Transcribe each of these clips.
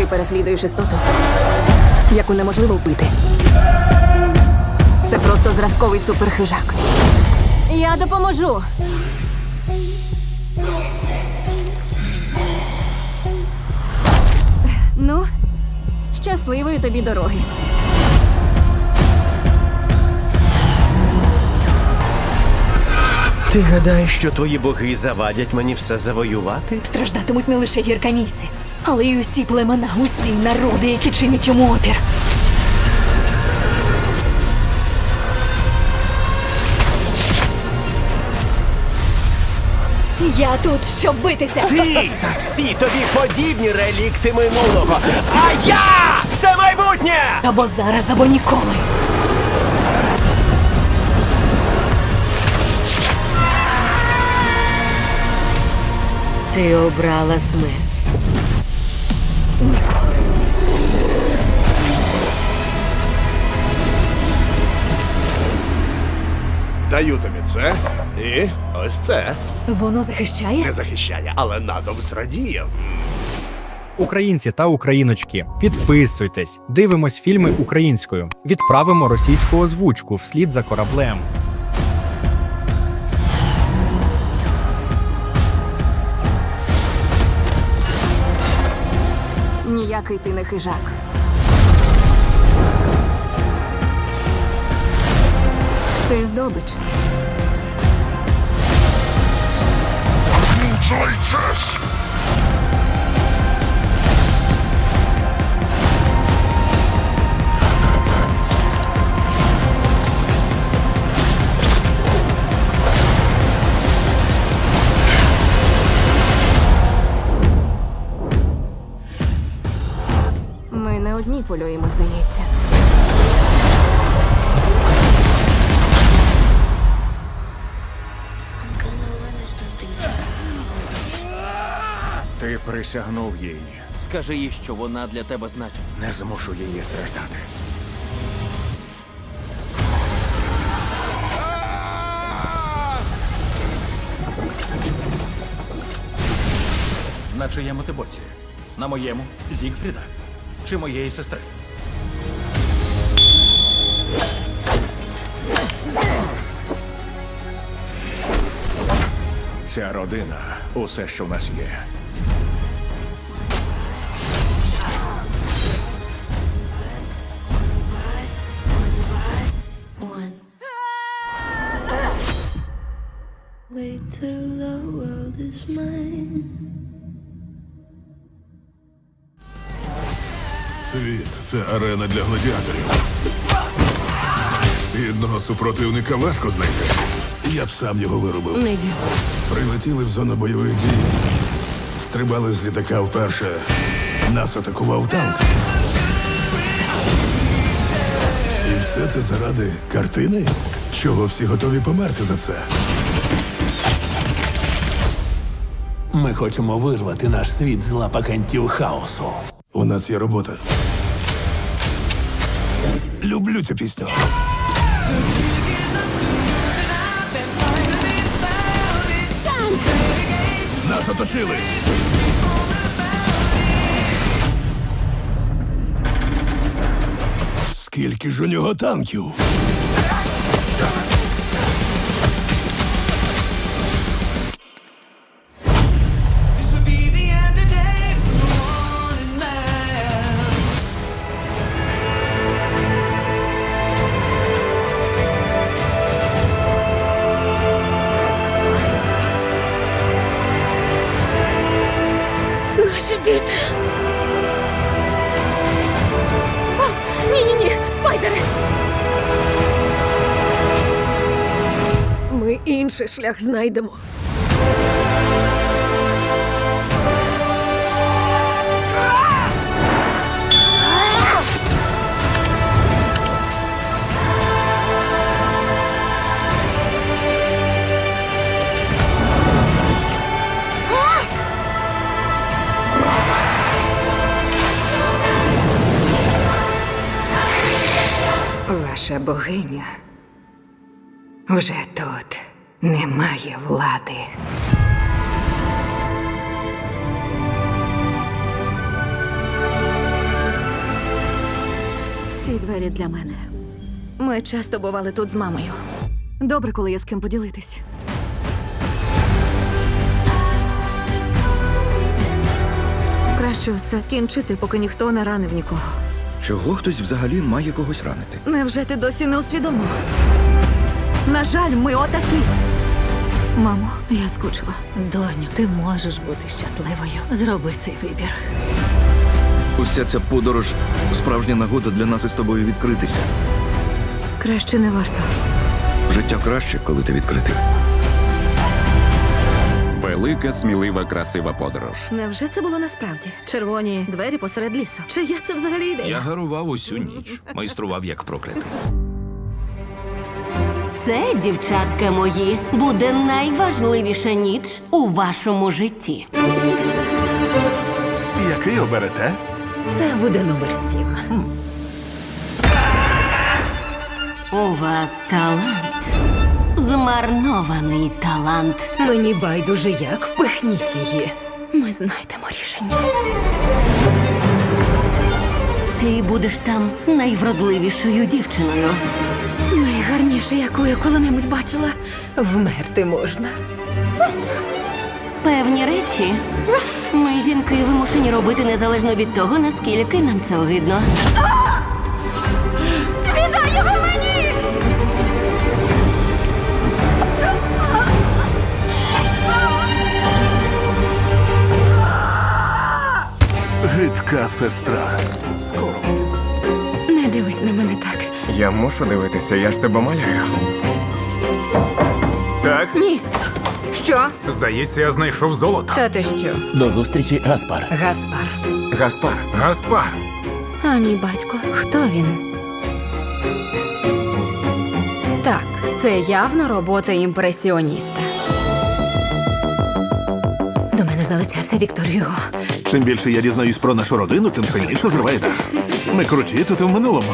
Ти переслідуєш істоту, яку неможливо вбити. Це просто зразковий суперхижак. Я допоможу. Ну, щасливої тобі дороги. Ти гадаєш, що твої боги завадять мені все завоювати? Страждатимуть не лише гірканійці, але й усі племена, усі народи, які чинять йому опір. Я тут, щоб битися. Ти та всі тобі подібні релікти минулого. А я це майбутнє! Або зараз, або ніколи. Ти обрала смерть. Даю тобі це і ось це. Воно захищає? Не захищає, але натовп зрадіє. Українці та україночки, підписуйтесь, дивимось фільми українською, відправимо російську озвучку вслід за кораблем. Ніякий ти не хижак. Ти здобич. Ми Ти присягнув їй. Скажи їй, що вона для тебе значить. Не змушу її страждати. На чиєму ти боці? На моєму Зігфріда? Чи моєї сестри? Ця родина усе, що в нас є. Till the world is mine. Світ це арена для гладіаторів. Бідного супротивника важко знайти. Я б сам його виробив. Не дякую. Прилетіли в зону бойових дій. Стрибали з літака вперше. Нас атакував танк. І все це заради картини, чого всі готові померти за це. Ми хочемо вирвати наш світ з лап агентів хаосу. У нас є робота. Люблю цю пісню. Нас оточили. Скільки ж у нього танків? Інший шлях знайдемо. Ваша богиня вже тут немає влади. Ці двері для мене. Ми часто бували тут з мамою. Добре, коли є з ким поділитись. Краще все скінчити, поки ніхто не ранив нікого. Чого хтось взагалі має когось ранити? Невже ти досі не усвідомила? На жаль, ми отакі. Мамо, я скучила. Доню, ти можеш бути щасливою. Зроби цей вибір. Уся ця подорож справжня нагода для нас із тобою відкритися. Краще не варто. Життя краще, коли ти відкритий. Велика, смілива, красива подорож. Невже це було насправді? Червоні двері посеред лісу. Чия це взагалі ідея? Я гарував усю ніч, майстрував як проклятий. Це, дівчатка мої, буде найважливіша ніч у вашому житті. Який оберете? Це буде номер сім. У вас талант. Змарнований талант. Мені байдуже як впихніть її. Ми знайдемо рішення. Ти будеш там найвродливішою дівчиною. Найгарніше, яку я коли-небудь бачила. Вмерти можна. Певні речі ми, жінки, вимушені робити незалежно від того, наскільки нам це огидно. Віддай його мені! Гидка сестра. Скоро. Не дивись на мене так. Я мушу дивитися, я ж тебе малюю. Так? Ні. Що? Здається, я знайшов золото. Та ти що? До зустрічі, Гаспар. Гаспар. Гаспар. Гаспар. А мій батько, хто він? Так, це явно робота імпресіоніста. До мене залицявся Віктор Юго. Чим більше я дізнаюсь про нашу родину, тим сильніше зриває дах. Ми круті тут і в минулому.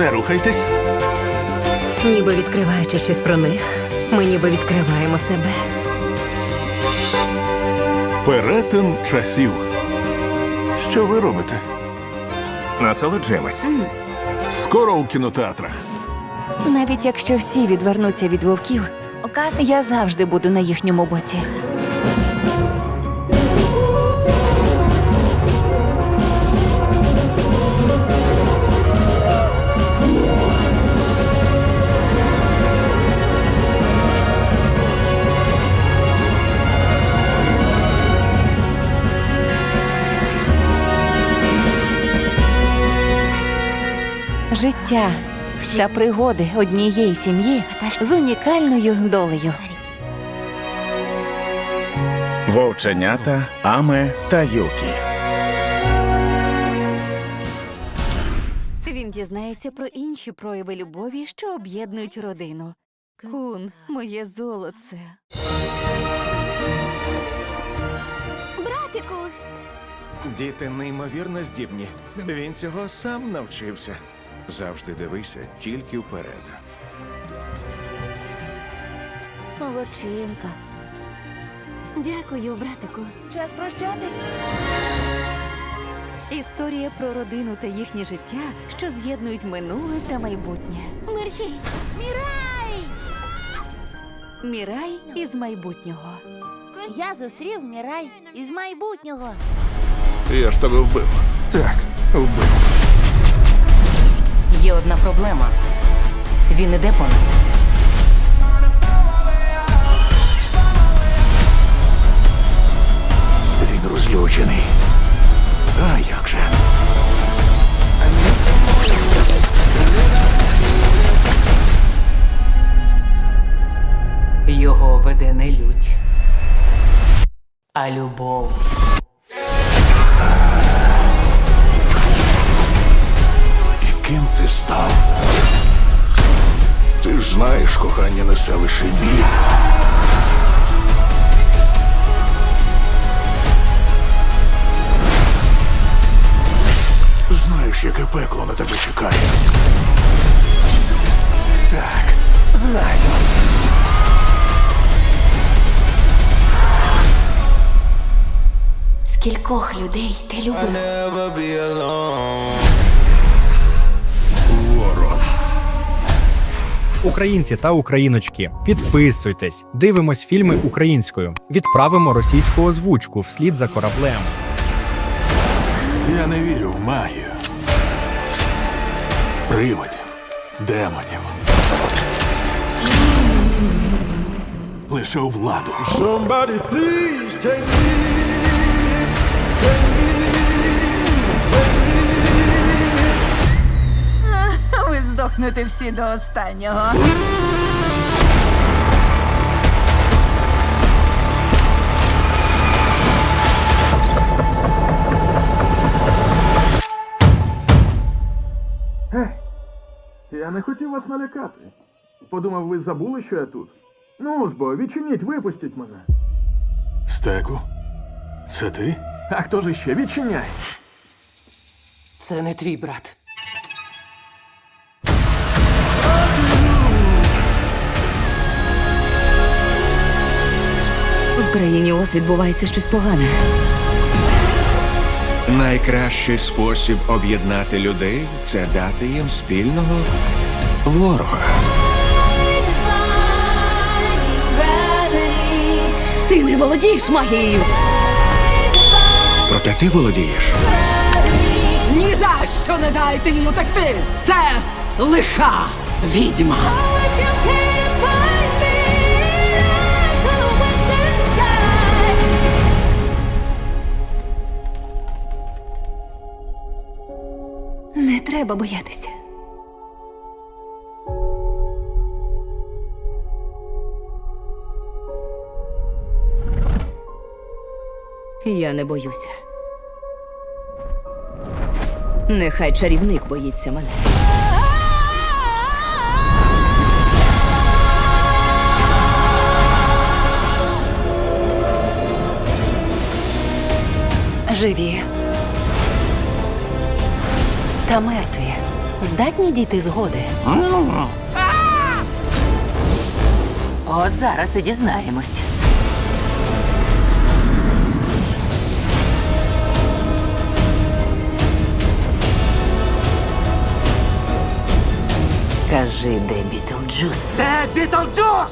Не рухайтесь. Ніби відкриваючи щось про них, ми ніби відкриваємо себе. Перетин часів. Що ви робите? Насолоджуємось. Скоро у кінотеатрах. Навіть якщо всі відвернуться від вовків, я завжди буду на їхньому боці. Життя та пригоди однієї сім'ї з унікальною долею. Вовченята, Аме та Юкі. Він дізнається про інші прояви любові, що об'єднують родину. Кун, моє золоце. Братику, Діти неймовірно здібні. Він цього сам навчився. Завжди дивися тільки вперед. молодчинка. Дякую, братику. Час прощатись. Історія про родину та їхнє життя, що з'єднують минуле та майбутнє. Мерші. Мірай! Мірай із майбутнього. Я зустрів Мірай із майбутнього. Я ж тебе вбив. Так, вбив. Є одна проблема. Він іде по нас. Він розлючений. А як же? Його веде не лють, а любов. Ким ти став? Ти ж знаєш, кохання несе лише біль. Знаєш, яке пекло на тебе чекає. Так, знаю. Скількох людей ти любив? Українці та україночки, підписуйтесь, дивимось фільми українською, відправимо російську озвучку вслід за кораблем. Я не вірю в магію. Приводів, демонів. Лише у владу. Ви здохнете всі до останнього. Я не хотів вас налякати. Подумав, ви забули, що я тут. Ну ж бо, відчиніть, випустіть мене. Стеку. Це ти? А хто ж іще? Відчиняй. Це не твій брат. В країні ОС відбувається щось погане. Найкращий спосіб об'єднати людей це дати їм спільного ворога. Ти не володієш магією. Проте ти володієш. Ні за що не дайте їй утекти. Це лиха відьма. Треба боятися. Я не боюся. Нехай чарівник боїться мене. Живі. Та мертві. Здатні дійти згоди. От зараз і дізнаємось. Кажи, де Бітлджус? Де Бітлджус?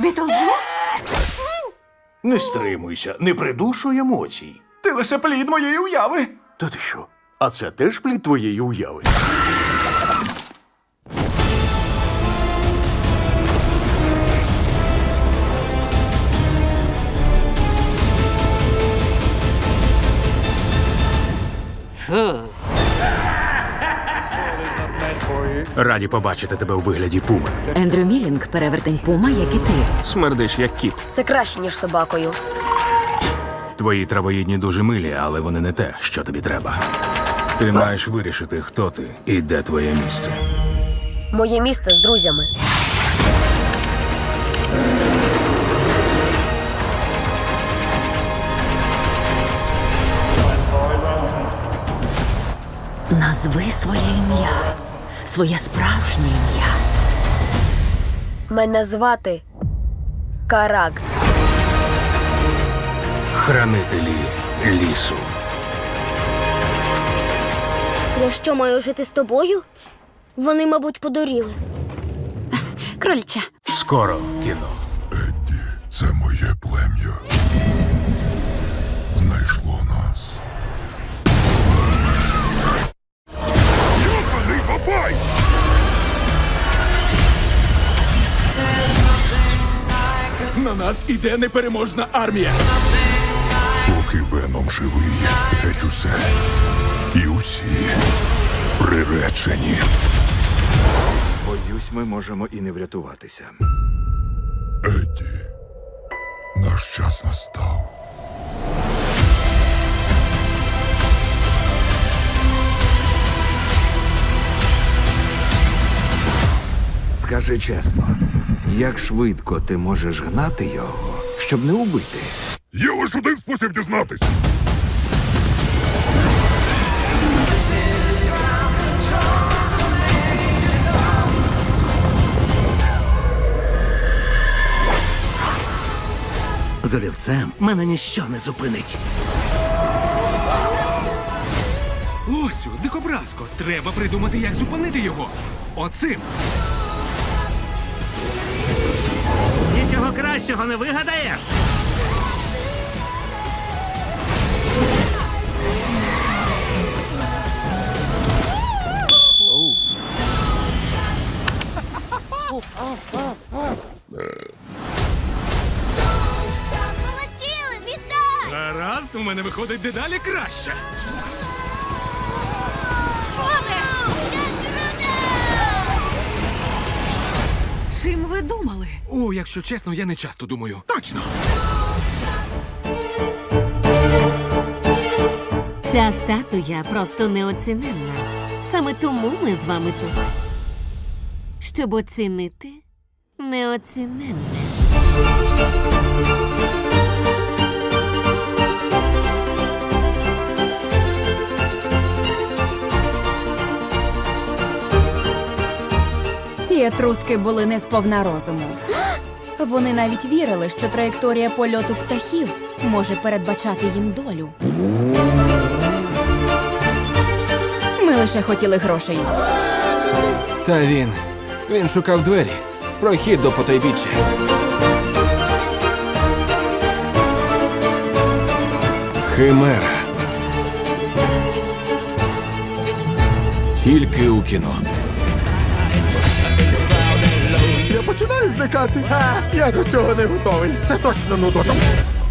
Бітлджус? Не стримуйся, не придушуй емоцій. Ти лише плід моєї уяви. Та ти що? А це теж плід твоєї уяви. Раді побачити тебе у вигляді пуми. Ендрю Мілінг перевертень пума, як і ти. Смердиш як кіт. Це краще, ніж собакою. Твої травоїдні дуже милі, але вони не те, що тобі треба. Ти маєш вирішити, хто ти і де твоє місце. Моє місце з друзями. Назви своє ім'я, своє справжнє ім'я. Мене звати Карак. Хранителі лісу. Я що маю жити з тобою? Вони, мабуть, подуріли. Крольча. Скоро в кіно. Едді, це моє плем'я. Знайшло нас. На нас іде непереможна армія. Поки веном живий, геть усе. І усі приречені. Боюсь, ми можемо і не врятуватися. Едді, наш час настав. Скажи чесно, як швидко ти можеш гнати його, щоб не убити? Є лише один спосіб дізнатися. З олівцем мене ніщо не зупинить. Лосю, дикобразко, треба придумати, як зупинити його. Оцим. Нічого кращого не вигадаєш. Полетіли, вітай! Гаразд, у мене виходить дедалі краще. Ви думали? О, якщо чесно, я не часто думаю. Точно. Ця статуя просто неоціненна. Саме тому ми з вами тут. Щоб оцінити неоціненне. Ці етруски були не сповна розуму. Вони навіть вірили, що траєкторія польоту птахів може передбачати їм долю. Ми лише хотіли грошей. Та він. Він шукав двері. Прохід до потайбіччя. Химера. Тільки у кіно. Починаю зникати. А, я до цього не готовий. Це точно нудота.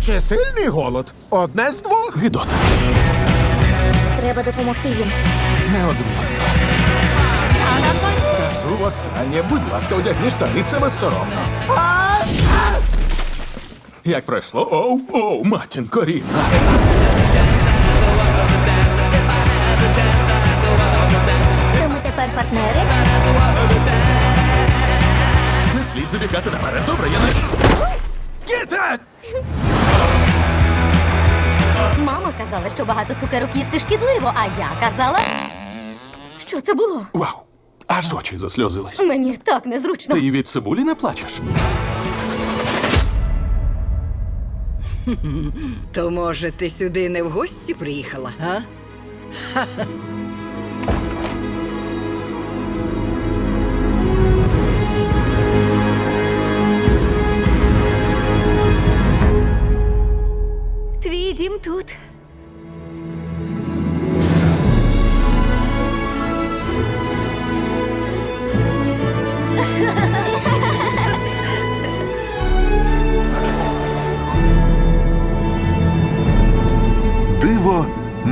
Чи сильний голод? Одне з двох. Гидота. Треба допомогти їм. Неодмінно. Кажу востаннє, будь ласка, одягни штани, це безсоромно. Як пройшло? Оу, оу, матінко рідна. Слід забігати наперед. Добре, я не. Кіта! Мама казала, що багато цукерок їсти шкідливо, а я казала. Що це було? Вау! Аж очі засльозились. Мені так незручно. Ти від цибулі не плачеш? То може ти сюди не в гості приїхала, а?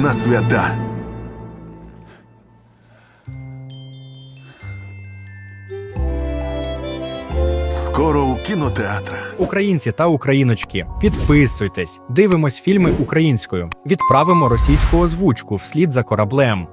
На свята. Скоро у кінотеатрах. Українці та україночки, підписуйтесь, дивимось фільми українською, відправимо російську озвучку вслід за кораблем.